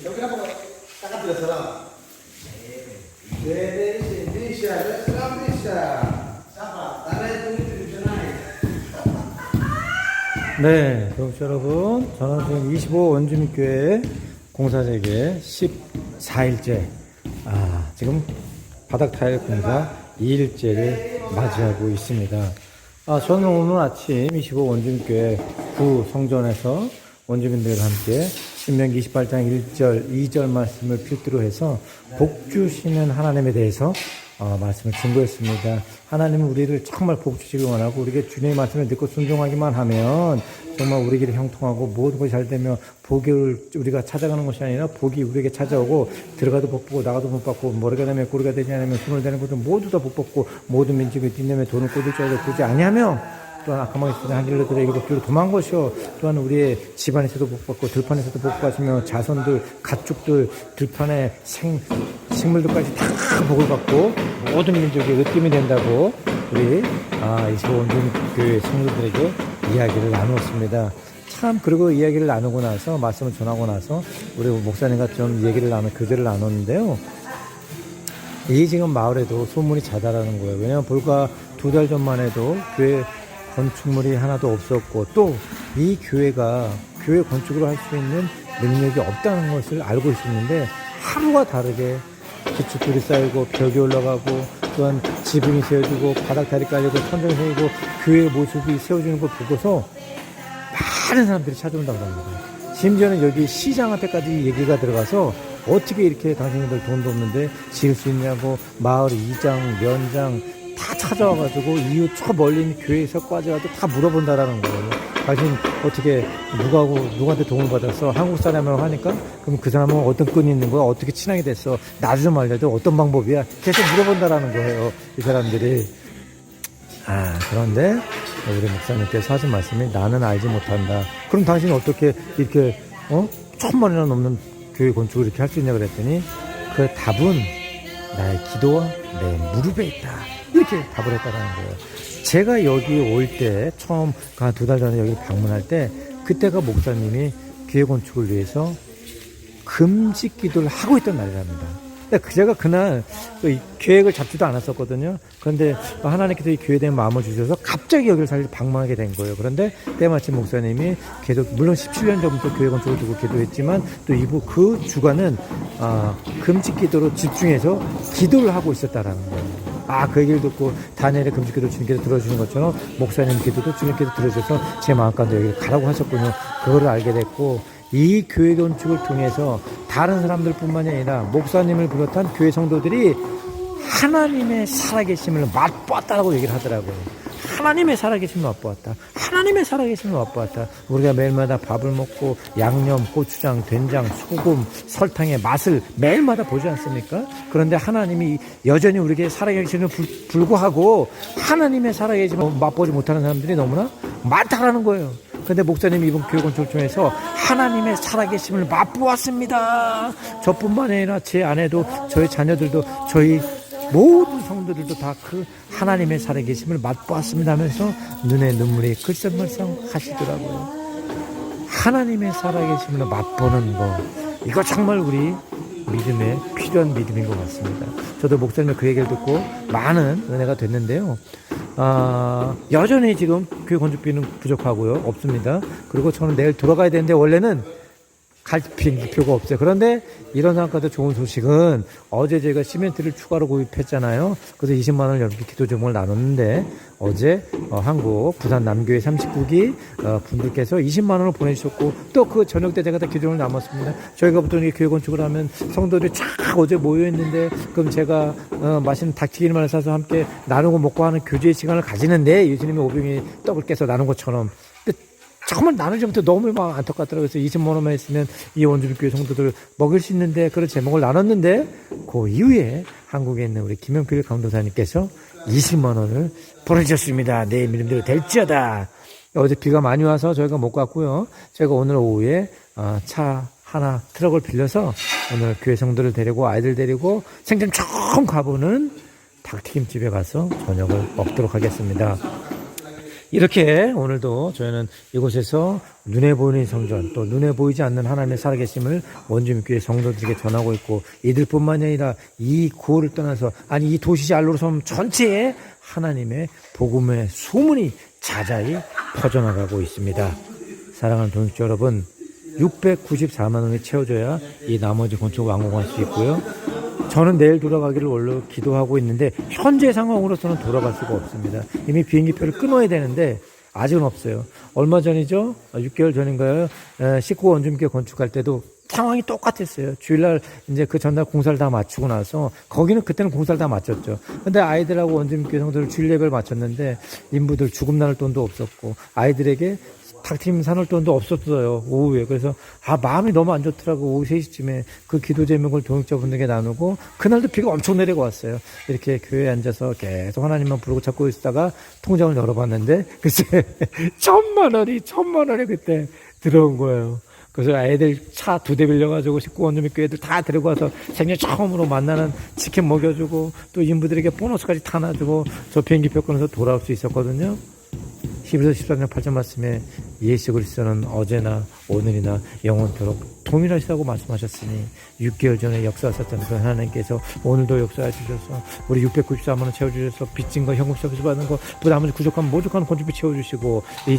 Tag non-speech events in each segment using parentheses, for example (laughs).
Alhamdulillah salam. Dede Indonesia, Islam Indonesia. Siapa? Tanah itu itu naik. 네, 구독자 여러분, 저는 지금 25 원주민교회 공사재개 14일째, 아, 지금 바닥 타일 공사 2일째를 맞이하고 있습니다. 아, 저는 오늘 아침 25 원주민교회 구 성전에서 원주민들과 함께 신명기 28장 1절, 2절 말씀을 필두로 해서 복 주시는 하나님에 대해서 어, 말씀을 증거했습니다. 하나님은 우리를 정말 복 주시길 원하고 우리에게 주님의 말씀을 듣고 순종하기만 하면 정말 우리 길이 형통하고 모든 것이 잘 되며 복을 우리가 찾아가는 것이 아니라 복이 우리에게 찾아오고 들어가도 복 받고 나가도 복 받고 머리가 되면 꼬리가 되지 않으면 손을 대는 것도 모두 다 복 받고 모든 민족이 뒷내면 돈을 꽂을 줄 알고 되지 아니하며 또한 아까만 있으니 한길로들의 일곱 뒤로 도망 것이요 또한 우리의 집안에서도 복 받고 들판에서도 복 받으며 자손들 가축들 들판의 생 식물들까지 다 복을 받고 모든 민족이 으뜸이 된다고 우리 아, 25원중 교회 성도들에게 이야기를 나누었습니다. 참 그리고 이야기를 나누고 나서 말씀을 전하고 나서 우리 목사님과 좀 얘기를 나누 교제를 나눴는데요. 이 지금 마을에도 소문이 자다라는 거예요. 왜냐하면 불과 두 달 전만 해도 교회 건축물이 하나도 없었고 또 이 교회가 교회 건축을 할수 있는 능력이 없다는 것을 알고 있었는데 하루가 다르게 기축들이 쌓이고 벽이 올라가고 또한 지붕이 세워지고 바닥 다리 깔리고 천정이 세우고 교회의 모습이 세워지는 걸 보고서 많은 사람들이 찾아온다고 합니다. 심지어는 여기 시장 앞에까지 얘기가 들어가서 어떻게 이렇게 당신들 돈도 없는데 지을 수 있냐고 마을 이장, 면장 다 찾아와가지고 이웃 저 멀리 있는 교회에서까지 와도 다 물어본다라는 거예요. 당신 어떻게 누구하고 누구한테 도움을 받았어? 한국 사람이라고 하니까 그럼 그 사람은 어떤 끈이 있는 거야? 어떻게 친하게 됐어? 나도 좀 알려줘. 어떤 방법이야? 계속 물어본다라는 거예요. 이 사람들이. 아, 그런데 우리 목사님께서 하신 말씀이 나는 알지 못한다. 그럼 당신이 어떻게 이렇게, 어? 천만이나 넘는 교회 건축을 이렇게 할 수 있냐 그랬더니 그 답은 나의 기도와 내 무릎에 있다. 이렇게 답을 했다는 거예요. 제가 여기 올 때 처음 한 두 달 전에 여기 방문할 때 그때가 목사님이 교회 건축을 위해서 금식 기도를 하고 있던 날이랍니다. 근데 그 제가 그날 계획을 잡지도 않았었거든요. 그런데 하나님께서 이 교회에 대한 마음을 주셔서 갑자기 여기를 사실 방문하게 된 거예요. 그런데 때마침 목사님이 계속 물론 17년 전부터 교회 건축을 두고 기도했지만 또 이부 그 주간은 아, 금식 기도로 집중해서 기도를 하고 있었다라는 거예요. 아, 그 얘기를 듣고 다니엘의 금식 기도 주님께서 들어주는 것처럼 목사님 기도도 주님께서 들어주셔서 제 마음 가운데 여기를 가라고 하셨군요. 그거를 알게 됐고 이 교회 건축을 통해서 다른 사람들뿐만이 아니라 목사님을 비롯한 교회 성도들이 하나님의 살아계심을 맛보았다라고 얘기를 하더라고요. 하나님의 살아계심을 맛보았다. 하나님의 살아계심을 맛보았다. 우리가 매일마다 밥을 먹고 양념, 고추장, 된장, 소금, 설탕의 맛을 매일마다 보지 않습니까? 그런데 하나님이 여전히 우리에게 살아계심을 불, 불구하고 하나님의 살아계심을 맛보지 못하는 사람들이 너무나 많다라는 거예요. 근데 목사님이 이번 교육 건축을 통해서 하나님의 살아계심을 맛보았습니다. 저뿐만 아니라 제 아내도 저희 자녀들도 저희 모든 성도들도 다 그 하나님의 살아계심을 맛보았습니다 하면서 눈에 눈물이 글썽글썽 하시더라고요. 하나님의 살아계심을 맛보는 거 이거 정말 우리 믿음에 필요한 믿음인 것 같습니다. 저도 목사님의 그 얘기를 듣고 많은 은혜가 됐는데요. 아, 여전히 지금 교회 건축비는 부족하고요. 없습니다. 그리고 저는 내일 돌아가야 되는데 원래는 갈 비행기표가 없어요. 그런데 이런 상황까지 좋은 소식은 어제 제가 시멘트를 추가로 구입했잖아요. 그래서 20만 원을 이렇게 기도 제목을 나눴는데 어제 어, 한국 부산 남교회 39기 어, 분들께서 20만 원을 보내주셨고 또 그 저녁 때 제가 다 기도를 남았습니다. 저희가 보통 이 교회 건축을 하면 성도들이 쫙 어제 모여 있는데 그럼 제가 어, 맛있는 닭튀김을 사서 함께 나누고 먹고 하는 교제의 시간을 가지는데 예수님의 오병이 떡을 깨서 나눈 것처럼 정말 나누지부터 너무 막 안타깝더라고요. 그래서 20만 원만 있으면 이 원주민교회 성도들 먹을 수 있는데 그런 제목을 나눴는데 그 이후에 한국에 있는 우리 김영필 강도사님께서 20만 원을 보내주셨습니다. 내 믿음대로 될지어다. 어제 비가 많이 와서 저희가 못 갔고요. 제가 오늘 오후에 어, 차 하나 트럭을 빌려서 오늘 교회 성도를 데리고 아이들 데리고 생전 처음 가보는 닭튀김집에 가서 저녁을 먹도록 하겠습니다. 이렇게 오늘도 저희는 이곳에서 눈에 보이는 성전 또 눈에 보이지 않는 하나님의 살아계심을 원주민교회 성도들에게 전하고 있고 이들뿐만이 아니라 이 구호를 떠나서 아니 이 도시지 알로섬 전체에 하나님의 복음의 소문이 자자히 퍼져나가고 있습니다. 사랑하는 동역자 여러분 694만 원이 채워져야 이 나머지 건축 완공할 수 있고요. 저는 내일 돌아가기를 원래 기도하고 있는데 현재 상황으로서는 돌아갈 수가 없습니다. 이미 비행기표를 끊어야 되는데 아직은 없어요. 얼마 전이죠? 6개월 전인가요? 19 원주민교 건축할 때도 상황이 똑같았어요. 주일날 이제 그 전날 공사를 다 마치고 나서 거기는 그때는 공사를 다 마쳤죠. 근데 아이들하고 원주민교 성도를 주일 예배를 마쳤는데 인부들 죽음 나눌 돈도 없었고 아이들에게 탁팀 사놓을 돈도 없었어요. 오후에. 그래서 아 마음이 너무 안 좋더라고. 오후 3시쯤에 그 기도 제목을 동역자분들에게 나누고 그날도 비가 엄청 내리고 왔어요. 이렇게 교회에 앉아서 계속 하나님만 부르고 찾고 있다가 통장을 열어봤는데 글쎄 (laughs) 천만 원이 천만 원이 그때 들어온 거예요. 그래서 애들 차 두 대 빌려가지고 식구 원주민교 애들 다 데리고 와서 생애 처음으로 만나는 치킨 먹여주고 또 인부들에게 보너스까지 다 놔주고 저 비행기 표 끊어서 돌아올 수 있었거든요. 11서 14장 8절 말씀에 예수 그리스도는 어제나 오늘이나 영원토록 동일하시다고 말씀하셨으니 6개월 전에 역사하셨던 그 하나님께서 오늘도 역사해 주셔서 우리 694만 원 채워주셔서 빚진 거 현금 서비스 받는 거 부담을 부족한 모족한 건축비 채워주시고 이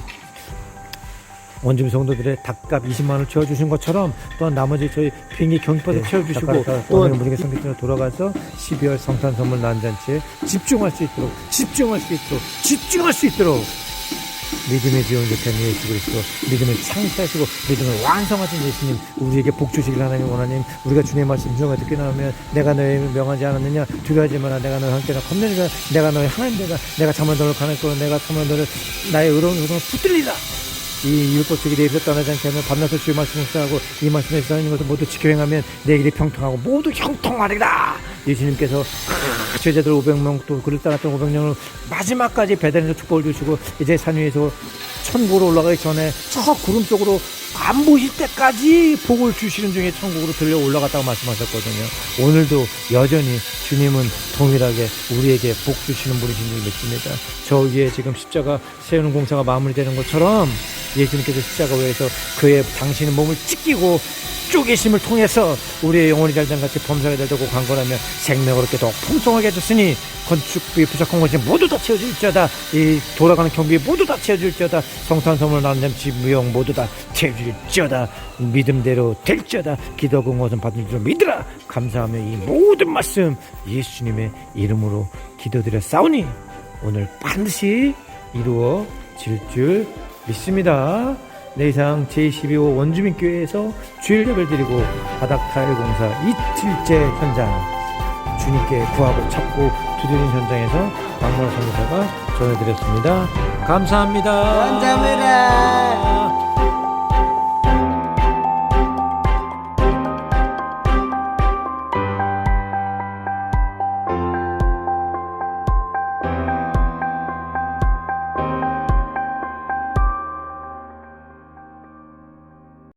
원주민 성도들의 닭값 20만 원을 채워주신 것처럼 또한 나머지 저희 비행기 경비파도 채워주시고 또한 우리가 성교팀으로 돌아가서 12월 성탄 선물 난잔치에 집중할 수 있도록 집중할 수 있도록 집중할 수 있도록 믿음의 지원 격한 예수 그리스도 믿음을 창시하시고 믿음을 완성하신 예수님 우리에게 복 주시길 하나님 원하님 우리가 주님의 말씀 중에 듣게 나오면 내가 너희 명하지 않았느냐? 두려워하지 마라 내가 너희 함께 나 겁내니까 내가 너희 하나님 되다 내가 참을 너를 가할 거로 내가 참을 너를 나의 의로운 의로운 붙들리다 이 율법적이 내 입에서 떠나지 않게 하면 밤낮을 주의 말씀을 수하고 이 말씀에 써 있는 것을 모두 지켜 행하면 내 길이 평통하고 모두 형통하리라 예수님께서 크, 제자들 500명 또 그를 따랐던 500명을 마지막까지 배단에서 축복을 주시고 이제 산 위에서 천국으로 올라가기 전에 저 구름 속으로 안 보실 때까지 복을 주시는 중에 천국으로 들려 올라갔다고 말씀하셨거든요. 오늘도 여전히 주님은 동일하게 우리에게 복 주시는 분이신 줄 믿습니다. 저 위에 지금 십자가 세우는 공사가 마무리되는 것처럼 예수님께서 십자가 위에서 그의 당신의 몸을 찢기고 쪼개심을 통해서 우리의 영혼이 달장같이 범사가 되고 강건하며 생명을 얻게 더욱 풍성하게 해줬으니 건축비 부족한 것이 모두 다 채워질지어다. 이 돌아가는 경비 모두 다 채워질지어다. 성탄 선물 나는 집 무용 모두 다 채워질지어다. 믿음대로 될지어다. 기도하고 것은 받을 줄 믿으라. 감사하며 이 모든 말씀 예수님의 이름으로 기도드려 싸우니 오늘 반드시 이루어질 줄 믿습니다. 내 이상 제12호 원주민교회에서 주일 예배를 드리고 바닥 타일 공사 이틀째 현장 주님께 구하고 찾고 두드리는 현장에서 박문호 선교사가 전해드렸습니다. 감사합니다. 감사합니다.